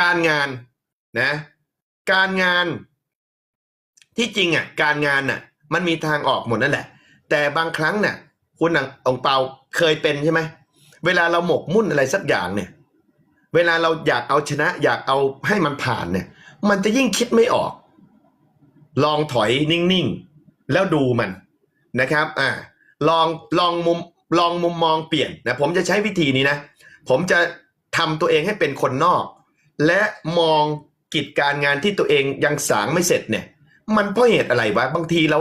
การงานนะการงานที่จริงอะการงานน่ะมันมีทางออกหมดนั่นแหละ แต่บางครั้งเนี่ยคุณององเปาเคยเป็นใช่ไหมเวลาเราหมกมุ่นอะไรสักอย่างเนี่ย เวลาเราอยากเอาชนะ อยากเอาให้มันผ่านเนี่ย มันจะยิ่งคิดไม่ออก ลองถอยนิ่งๆ แล้วดูมันนะครับอ่าลองลองมุมลองมุมมองเปลี่ยนนะผมจะใช้วิธีนี้นะ ผมจะทำตัวเองให้เป็นคนนอก และมองกิจการงานที่ตัวเองยังสางไม่เสร็จเนี่ย มันเพราะเหตุอะไรวะบางทีเรา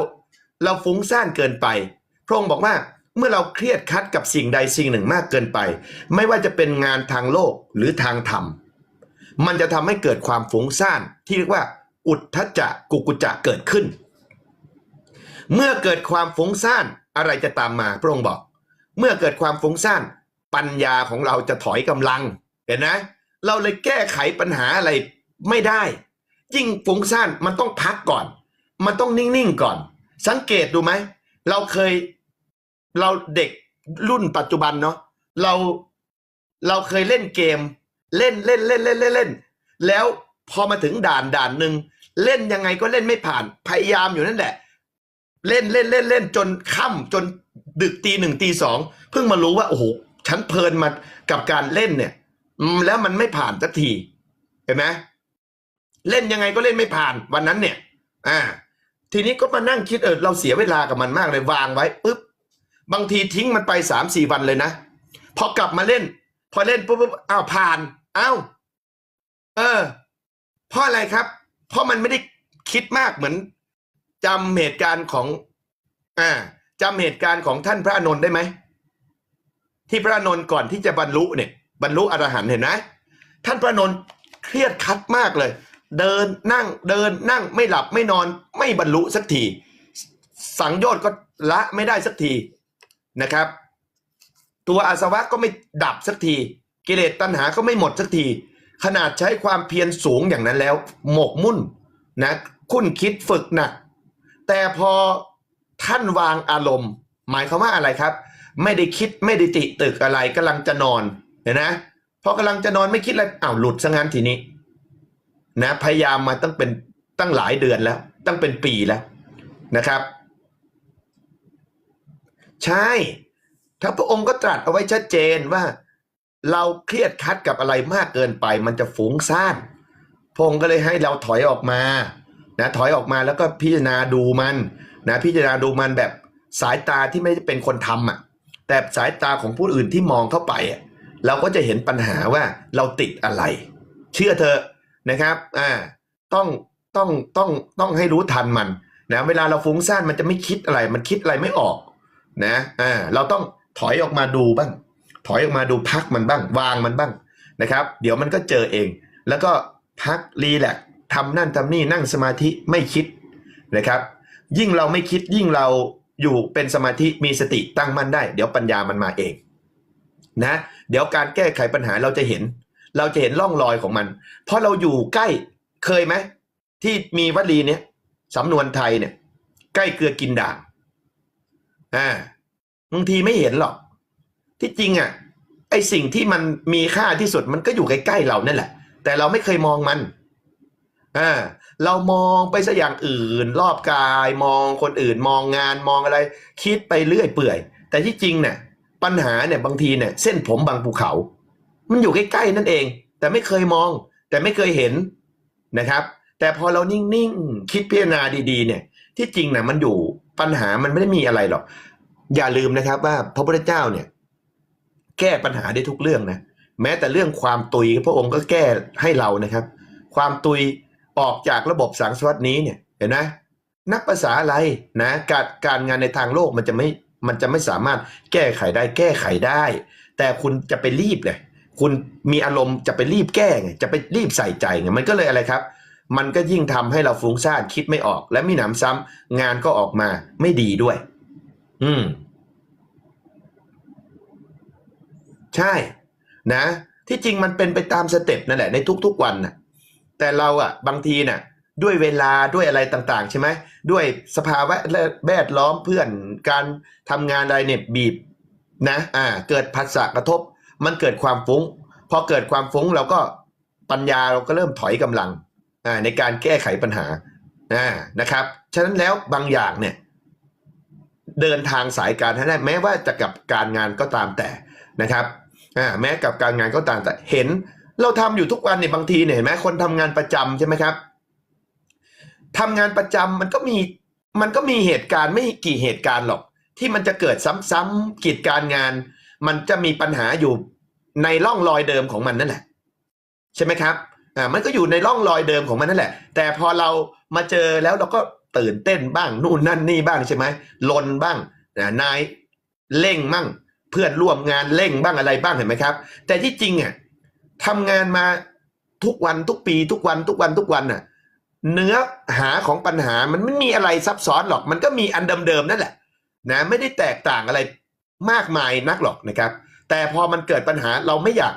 เราฟุ้งซ่านเกินไป พระองค์บอกว่าเมื่อเราเครียดคัดกับสิ่งใดสิ่งหนึ่งมากเกินไป ไม่ว่าจะเป็นงานทางโลกหรือทางธรรม มันจะทำให้เกิดความฟุ้งซ่านที่เรียกว่า อุทธจักกุกุจะเกิดขึ้น เมื่อเกิดความฟุ้งซ่านอะไรจะตามมาพระองค์บอก เมื่อเกิดความฟุ้งซ่านปัญญาของเราจะถอยกำลังเห็นไหม เราเลยแก้ไขปัญหาอะไรไม่ได้ ยิ่งฟุ้งซ่านมันต้องพักก่อน มันต้องนิ่งๆก่อน สังเกตดูไหมเราเคยเราเด็กรุ่นปัจจุบันเนาะเราเราเคยเล่นเกม เล่นเล่นเล่นเล่นเล่นเล่น แล้วพอมาถึงด่านด่านหนึ่งเล่นยังไงก็เล่นไม่ผ่าน พยายามอยู่นั่นแหละ เล่นเล่นเล่นเล่นจนค่ำจนดึกตีหนึ่งตีสองเพิ่งมารู้ว่าโอ้โหฉันเพลินมากับการเล่นเนี่ย แล้วมันไม่ผ่านสักทีเห็นไหมเล่นยังไงก็เล่นไม่ผ่านวันนั้นเนี่ย อ่า ทีนี้ก็มานั่งคิดเออเราเสียเวลากับมันมากเลยวางไว้ปุ๊บบางทีทิ้งมันไปสามสี่วันเลยนะพอกลับมาเล่น พอเล่นปุ๊บปุ๊บอ้าวผ่านอ้าวเออ เพราะอะไรครับ เพราะมันไม่ได้คิดมากเหมือนจำเหตุการณ์ของอ่าจำเหตุการณ์ของท่านพระอานนท์ได้ไหมที่พระอานนท์ก่อนที่จะบรรลุเนี่ย บรรลุอรหันต์เห็นไหมท่านพระนนท์เครียดคัดมากเลย เดินนั่งเดินนั่งไม่หลับไม่นอนไม่บรรลุสักที สังโยชน์ก็ละไม่ได้สักทีนะครับ ตัวอาสวะก็ไม่ดับสักที กิเลสตัณหาก็ไม่หมดสักที ขนาดใช้ความเพียรสูงอย่างนั้นแล้ว หมกมุ่นนะคุ้นคิดฝึกหนัก แต่พอท่านวางอารมณ์ หมายความว่าอะไรครับ ไม่ได้คิดไม่ได้ติตึกอะไรกำลังจะนอน เห็นนะพอกำลังจะนอนไม่คิดอะไรอ้าวหลุดซะงั้นทีนี้นะพยายามมาตั้งเป็นตั้งหลายเดือนแล้ว ตั้งเป็นปีแล้วนะครับ ใช่ถ้าพระองค์ก็ตรัสเอาไว้ชัดเจนว่า เราเครียดคัดกับอะไรมากเกินไป มันจะฟุ้งซ่านพงค์ก็เลยให้เราถอยออกมานะถอยออกมาแล้วก็พิจารณาดูมันนะพิจารณาดูมันแบบสายตาที่ไม่ได้เป็นคนทำอะแต่สายตาของผู้อื่นที่มองเข้าไปอะ เราก็จะเห็นปัญหาว่าเราติดอะไร เชื่อเธอะนะครับอ่าต้องต้องต้องต้องให้รู้ทันมันนะเวลาเราฟุ้งซ่านมันจะไม่คิดอะไร มันคิดอะไรไม่ออกนะอ่าเราต้องถอยออกมาดูบ้าง ถอยออกมาดูพักมันบ้าง วางมันบ้างนะครับ เดี๋ยวมันก็เจอเอง แล้วก็พักรีแลกทำนั่นทำนี่นั่งสมาธิไม่คิดนะครับ ยิ่งเราไม่คิดยิ่งเราอยู่เป็นสมาธิมีสติตั้งมั่นได้ เดี๋ยวปัญญามันมาเอง นะเดี๋ยวการแก้ไขปัญหาเราจะเห็น เราจะเห็นร่องรอยของมัน เพราะเราอยู่ใกล้เคยไหมที่มีวลีเนี้ยสำนวนไทยเนี่ย ใกล้เกลือกินด่างอ่าบางทีไม่เห็นหรอก ที่จริงอะไอสิ่งที่มันมีค่าที่สุดมันก็อยู่ใกล้ๆเรานั่นแหละ แต่เราไม่เคยมองมันอ่าเรามองไปซะอย่างอื่น รอบกายมองคนอื่นมองงานมองอะไร คิดไปเรื่อยเปื่อย แต่ที่จริงเนี่ย ปัญหาเนี่ยบางทีเนี่ยเส้นผมบางภูเขา มันอยู่ใกล้ๆนั่นเอง แต่ไม่เคยมอง แต่ไม่เคยเห็นนะครับ แต่พอเรานิ่งๆคิดพิจารณาดีๆ เนี่ย ที่จริงนะมันอยู่ปัญหามันไม่ได้มีอะไรหรอก อย่าลืมนะครับว่าพระพุทธเจ้าเนี่ย แก้ปัญหาได้ทุกเรื่องนะแม้แต่เรื่องความตุยพระองค์ก็แก้ให้เรานะครับ ความตุยออกจากระบบสังสวัสดนี้เนี่ยเห็นไหมนักภาษาอะไรนะการการงานในทางโลกมันจะไม่ มันจะไม่สามารถแก้ไขได้แก้ไขได้ แต่คุณจะไปรีบเลยคุณมีอารมณ์จะไปรีบแก้ไงจะไปรีบใส่ใจไงมันก็เลยอะไรครับ มันก็ยิ่งทำให้เราฟุ้งซ่านคิดไม่ออก และมีหนำซ้ำงานก็ออกมาไม่ดีด้วย อืม ใช่ นะ ที่จริงมันเป็นไปตามสเต็ปนั่นแหละในทุกๆวันนะแต่เราอะบางทีน่ะ ด้วยเวลาด้วยอะไรต่างๆ ใช่ไหมด้วยสภาวะแวดล้อมเพื่อนการทำงานอะไรเนี่ยบีบนะอ่าเกิดผัสสะกระทบ มันเกิดความฟุ้ง พอเกิดความฟุ้งเราก็ปัญญาเราก็เริ่มถอยกำลังอ่าในการแก้ไขปัญหาอ่านะครับฉะนั้นแล้วบางอย่างเนี่ยเดินทางสายการให้ได้แม้ว่าจะกับการงานก็ตามแต่นะครับอ่าแม้กับการงานก็ตามแต่เห็นเราทำอยู่ทุกวันเนี่ยบางทีเนี่ยเห็นไหมคนทำงานประจำใช่ไหมครับ ทำงานประจำมันก็มีมันก็มีเหตุการณ์ไม่กี่เหตุการณ์หรอก ที่มันจะเกิดซ้ำๆกิจการงาน มันจะมีปัญหาอยู่ในร่องรอยเดิมของมันนั่นแหละ ใช่ไหมครับอ่ามันก็อยู่ในร่องรอยเดิมของมันนั่นแหละ แต่พอเรามาเจอแล้วเราก็ตื่นเต้นบ้างนู่นนั่นนี่บ้างใช่ไหมลนบ้างนายเร่งมั่งเพื่อนร่วมงานเร่งบ้างอะไรบ้างเห็นไหมครับ แต่ที่จริงอะทำงานมาทุกวันทุกปีทุกวันทุกวันทุกวันน่ะ เนื้อหาของปัญหามันไม่มีอะไรซับซ้อนหรอก มันก็มีอันเดิมๆนั่นแหละนะไม่ได้แตกต่างอะไรมากมายนักหรอกนะครับ แต่พอมันเกิดปัญหาเราไม่อยาก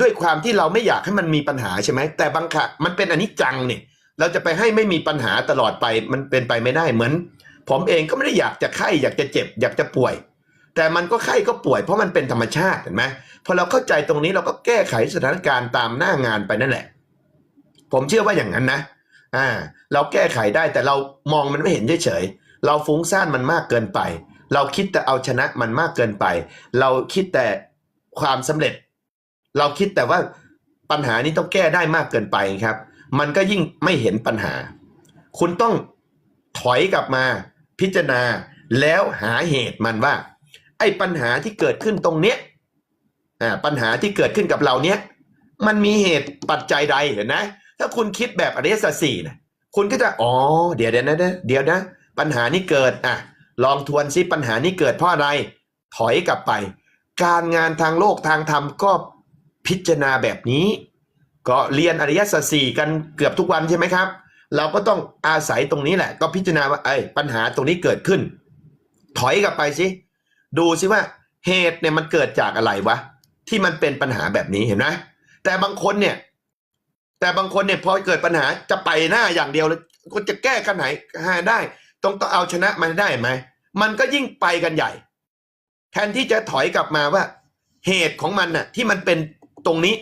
ด้วยความที่เราไม่อยากให้มันมีปัญหาใช่ไหมแต่บางครั้งมันเป็นอันิจจังเนี่ยเราจะไปให้ไม่มีปัญหาตลอดไปมันเป็นไปไม่ได้เหมือน ผมเองก็ไม่ได้อยากจะไข้อยากจะเจ็บ อยากจะป่วย แต่มันก็ไข้ก็ป่วย เพราะมันเป็นธรรมชาติเห็นไหมพอเราเข้าใจตรงนี้เราก็แก้ไขสถานการณ์ตามหน้างานไปนั่นแหละ ผมเชื่อว่าอย่างนั้นนะ อ่าเราแก้ไขได้แต่เรามองมันไม่เห็นเฉยๆเราฟุ้งซ่านมันมากเกินไป เราคิดแต่เอาชนะมันมากเกินไป เราคิดแต่ความสำเร็จ เราคิดแต่ว่าปัญหานี้ต้องแก้ได้มากเกินไปครับ มันก็ยิ่งไม่เห็นปัญหา คุณต้องถอยกลับมาพิจารณาแล้วหาเหตุมันว่า ไอ้ปัญหาที่เกิดขึ้นตรงเนี้ยอ่าปัญหาที่เกิดขึ้นกับเราเนี้ยมันมีเหตุปัจจัยใดเห็นไหม ถ้าคุณคิดแบบอริยสัจสี่นะคุณก็จะอ๋อเดี๋ยวเดี๋ยวนะเดี๋ยวนะ ปัญหานี้เกิดอะลองทวนซิปัญหานี้เกิดเพราะอะไร ถอยกลับไป การงานทางโลกทางธรรมก็พิจารณาแบบนี้ ก็เรียนอริยสัจสี่กันเกือบทุกวันใช่ไหมครับ เราก็ต้องอาศัยตรงนี้แหละ ก็พิจารณาว่าไอ้ปัญหาตรงนี้เกิดขึ้น ถอยกลับไปสิดูสิว่าเหตุเนี่ยมันเกิดจากอะไรวะที่มันเป็นปัญหาแบบนี้เห็นไหมแต่บางคนเนี่ย แต่บางคนเนี่ยพอเกิดปัญหาจะไปหน้าอย่างเดียวเลยก็จะแก้กันไหนหาได้ต้องต้องเอาชนะมันได้ไหมมันก็ยิ่งไปกันใหญ่ แทนที่จะถอยกลับมาว่า เหตุของมันน่ะ ที่มันเป็นตรงนี้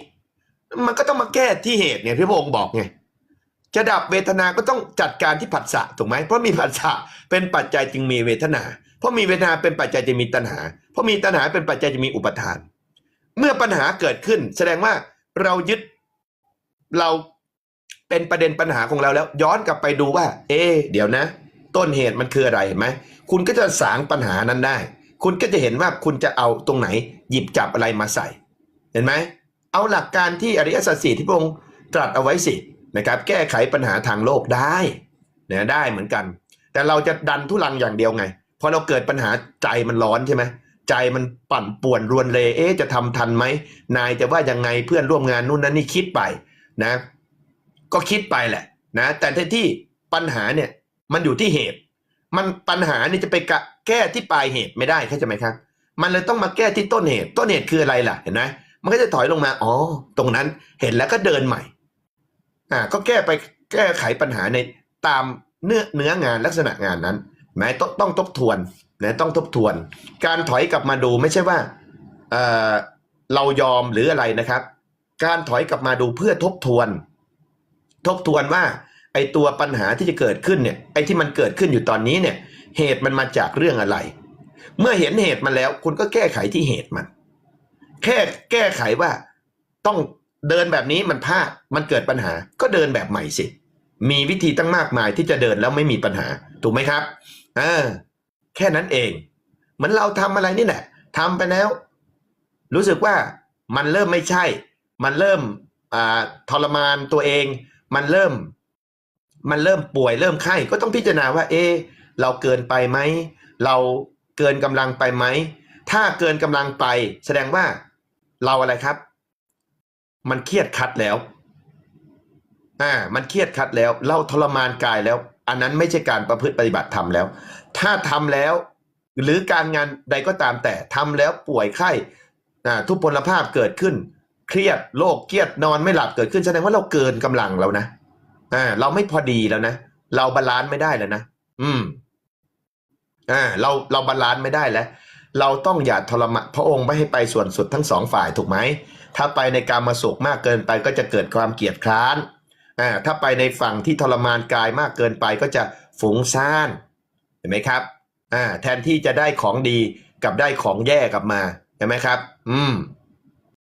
มันก็ต้องมาแก้ที่เหตุเนี่ยที่พระองค์บอกไงจะดับเวทนาก็ต้องจัดการที่ผัสสะถูกไหมเพราะมีผัสสะเป็นปัจจัยจึงมีเวทนา เพราะมีเวทนาเป็นปัจจัยจะมีตัณหา เพราะมีตัณหาเป็นปัจจัยจะมีอุปทาน เมื่อปัญหาเกิดขึ้น แสดงว่าเรายึด เราเป็นประเด็นปัญหาของเราแล้ว ย้อนกลับไปดูว่า เอ๊เดี๋ยวนะ ต้นเหตุมันคืออะไรเห็นไหมคุณก็จะสางปัญหานั้นได้ คุณก็จะเห็นว่าคุณจะเอาตรงไหน หยิบจับอะไรมาใส่ เห็นไหมเอาหลักการที่อริยสัจสี่ที่พระองค์ตรัสเอาไว้สินะครับ แก้ไขปัญหาทางโลกได้เนี่ยได้เหมือนกัน แต่เราจะดันทุลังอย่างเดียวไงพอเราเกิดปัญหาใจมันร้อนใช่ไหมใจมันปั่นป่วนรวนเลเอ๊ะจะทำทันไหมนายจะว่ายังไงเพื่อนร่วมงานนู่นนั่นนี่คิดไป นะ ก็คิดไปแหละนะ แต่ทนที่ปัญหาเนี่ยมันอยู่ที่เหตุ มันปัญหานี่จะไปะแก้ที่ปลายเหตุไม่ได้เข้าใจไหมครับ มันเลยต้องมาแก้ที่ต้นเหตุ ต้นเหตุคืออะไรล่ะเห็นไหมมันก็จะถอยลงมา อ๋อ ตรงนั้นเห็นแล้วก็เดินใหม่ อ่า ก็แก้ไปแก้ไขปัญหาในตามเนื้อเนื้องานลักษณะงานนั้นแม้ต้องต้องทบทวนนะต้องทบทวน การถอยกลับมาดูไม่ใช่ว่าเออเรายอมหรืออะไรนะครับ การถอยกลับมาดูเพื่อทบทวน ทบทวนว่า ไอตัวปัญหาที่จะเกิดขึ้นเนี่ยไอที่มันเกิดขึ้นอยู่ตอนนี้เนี่ยเหตุมันมาจากเรื่องอะไร เมื่อเห็นเหตุมันแล้ว คุณก็แก้ไขที่เหตุมัน แค่แก้ไขว่าต้องเดินแบบนี้มันพลาดมันเกิดปัญหา ก็เดินแบบใหม่สิ มีวิธีตั้งมากมายที่จะเดินแล้วไม่มีปัญหา ถูกไหมครับเออแค่นั้นเองเหมือนเราทำอะไรนี่แหละทำไปแล้ว รู้สึกว่ามันเริ่มไม่ใช่ มันเริ่มอทรมานตัวเอง มันเริ่ม มันเริ่มป่วยเริ่มไข้ก็ต้องพิจารณาว่า เอ เราเกินไปไหม เราเกินกำลังไปไหม ถ้าเกินกำลังไป แสดงว่าเราอะไรครับ มันเครียดคัดแล้ว อ่า มันเครียดคัดแล้ว เราทรมานกายแล้ว อันนั้นไม่ใช่การประพฤติปฏิบัติธรรมแล้ว ถ้าทำแล้ว หรือการงานใดก็ตามแต่ทำแล้วป่วยไข้อ่าทุพพลภาพเกิดขึ้น เครียดโรคเครียดนอนไม่หลับเกิดขึ้นแสดงว่าเราเกินกำลังแล้วนะอ่าเราไม่พอดีแล้วนะเราบาลานซ์ไม่ได้แล้วนะอืมอ่าเราเราบาลานซ์ไม่ได้แล้วเราต้องอย่าทรมานพระองค์ไม่ให้ไปส่วนสุดทั้งสองฝ่ายถูกไหมถ้าไปในการมาสุขมากเกินไปก็จะเกิดความเกลียดคร้านอ่าถ้าไปในฝั่งที่ทรมานกายมากเกินไปก็จะฟุ้งซ่านเห็นไหมครับอ่าแทนที่จะได้ของดีกลับได้ของแย่กลับมาเห็นไหมครับ อืม